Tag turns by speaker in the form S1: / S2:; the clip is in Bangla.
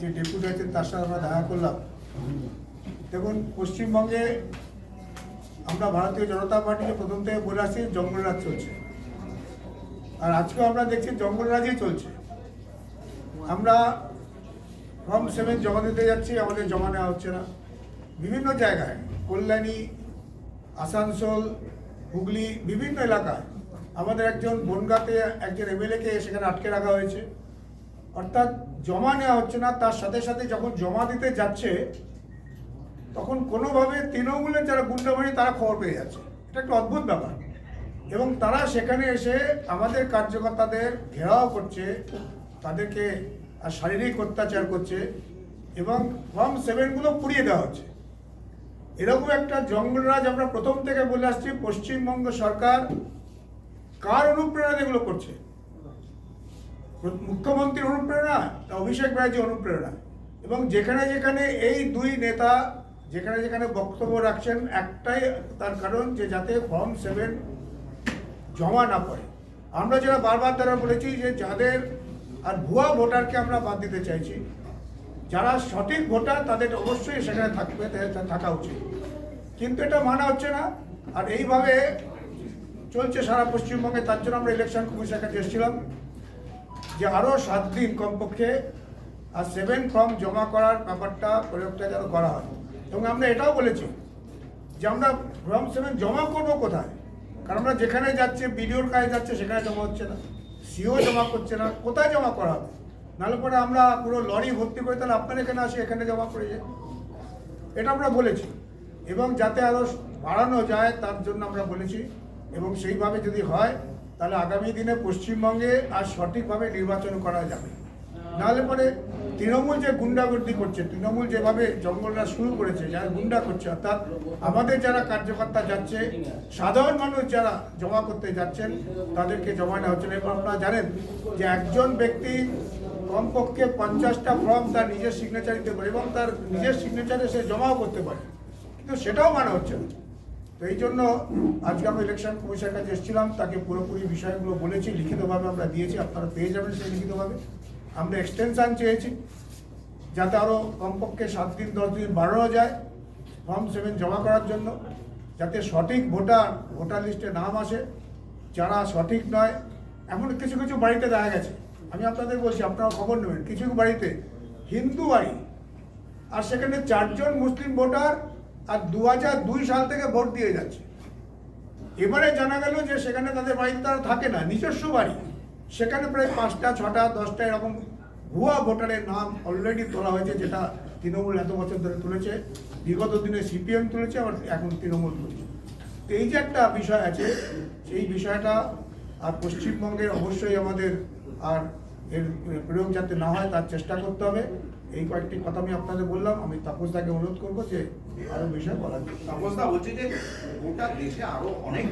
S1: যে ডেপুটি আছেন তার সাথে আমরা দেখা করলাম। দেখুন, পশ্চিমবঙ্গে আমরা ভারতীয় জনতা পার্টিকে প্রথম থেকে বলে আসছি জঙ্গলরাজ চলছে। আর আজকেও আমরা দেখছি জঙ্গলরাজই চলছে। আমরা ফর্ম সেভেন জমা দিতে যাচ্ছি, আমাদের জমা নেওয়া হচ্ছে না। বিভিন্ন জায়গায়, কল্যাণী, আসানসোল, হুগলি, বিভিন্ন এলাকায় আমাদের একজন বনগাঁতে একজন এমএলএকে সেখানে আটকে রাখা হয়েছে। অর্থাৎ জমা নেওয়া হচ্ছে না, তার সাথে সাথে যখন জমা দিতে যাচ্ছে, তখন কোনোভাবে তৃণমূলের যারা গুন্ডাবাহিনী তারা খবর পেয়ে যাচ্ছে। এটা একটা অদ্ভুত ব্যাপার। এবং তারা সেখানে এসে আমাদের কার্যকর্তাদের ঘেরাও করছে, তাদেরকে শারীরিক অত্যাচার করছে এবং ফর্ম সেভেনগুলো পুড়িয়ে দেওয়া হচ্ছে। এরকম একটা জঙ্গলরাজ আমরা প্রথম থেকে বলে আসছি, পশ্চিমবঙ্গ সরকার কার অনুপ্রেরণা এগুলো করছে? মুখ্যমন্ত্রীর অনুপ্রেরণা, অভিষেক ব্যানার্জি অনুপ্রেরণা। এবং যেখানে যেখানে এই দুই নেতা যেখানে যেখানে বক্তব্য রাখছেন, একটাই তার কারণ যে যাতে ফর্ম সেভেন জমা না পড়ে। আমরা যারা বারবার তারা বলেছি যে যাদের আর ভুয়া ভোটারকে আমরা বাদ দিতে চাইছি, যারা সঠিক ভোটার তাদের অবশ্যই সেখানে থাকবে থাকা উচিত। কিন্তু এটা মানা হচ্ছে না। আর এইভাবে চলছে সারা পশ্চিমবঙ্গে, তার জন্য আমরা ইলেকশন কমিশনের কাছে এসেছিলাম। যে আরও সাত দিন কমপক্ষে আর সেভেন ফর্ম জমা করার ব্যাপারটা প্রয়োগটা যেন করা হয়। এবং আমরা এটাও বলেছি যে আমরা ফর্ম সেভেন জমা করব কোথায়? কারণ আমরা যেখানে যাচ্ছে বিডিওর কাজে যাচ্ছে, সেখানে জমা হচ্ছে না। সিও জমা করছে না, কোথায় জমা করা হবে? নাহলে পরে আমরা পুরো লরি ভর্তি করে তাহলে আপনার এখানে আসে, এখানে জমা করে যায় এটা আমরা বলেছি। এবং যাতে আরও বাড়ানো যায়, তার জন্য আমরা বলেছি। এবং সেইভাবে যদি হয় তাহলে আগামী দিনে পশ্চিমবঙ্গে আর সঠিকভাবে নির্বাচন করা যাবে। নাহলে পরে তৃণমূল যে গুন্ডাগর্দি করছে, তৃণমূল যেভাবে জঙ্গলরা শুরু করেছে, যারা গুন্ডা করছে, অর্থাৎ আমাদের যারা কার্যকর্তা যাচ্ছে, সাধারণ মানুষ যারা জমা করতে যাচ্ছেন, তাদেরকে জমা নেওয়া হচ্ছে এবং আপনারা জানেন যে একজন ব্যক্তি কমপক্ষে পঞ্চাশটা ফর্ম তার নিজের সিগনেচার দিতে পারে এবং তার নিজের সিগনেচারে সে জমাও করতে পারে। কিন্তু সেটাও মানা হচ্ছে না। তো এই জন্য আজকে আমরা ইলেকশন কমিশনের কাছে এসেছিলাম, তাকে পুরোপুরি বিষয়গুলো বলেছি, লিখিতভাবে আমরা দিয়েছি, আপনারা পেয়ে যাবেন সেই লিখিতভাবে। আমরা এক্সটেনশান চেয়েছি, যাতে আরও কমপক্ষে সাত দিন, দশ দিন বাড়ানো যায় ফর্ম সেভেন জমা করার জন্য, যাতে সঠিক ভোটার ভোটার লিস্টে নাম আসে, যারা সঠিক নয়, এমন কিছু কিছু বাড়িতে দেখা গেছে। আমি আপনাদের বলছি, আপনারা খবর নেবেন, কিছু বাড়িতে হিন্দু বাড়ি, আর সেখানে চারজন মুসলিম ভোটার আর দু দুই সাল থেকে ভোট দিয়ে যাচ্ছে। এবারে জানা গেল যে সেখানে তাদের বাড়িতে তারা থাকে না, নিজস্ব বাড়ি। সেখানে প্রায় পাঁচটা, ছটা, দশটা এরকম ভুয়া ভোটারের নাম অলরেডি তোলা হয়েছে, যেটা তৃণমূল এত বছর ধরে তুলেছে। বিগত দিনে সিপিএম তুলেছে, আবার এখন তৃণমূল তুলেছে। তো এই যে একটা বিষয় আছে সেই বিষয়টা আর পশ্চিমবঙ্গের অবশ্যই আমাদের আর এর প্রয়োগ যাতে না হয়, তার চেষ্টা করতে হবে। এই কয়েকটি কথা আমি আপনাদের বললাম, আমি তাপসদাকে অনুরোধ করব যে আরও বিষয় বলার।
S2: তাপসদা বলছি যে গোটা দেশে আরও অনেক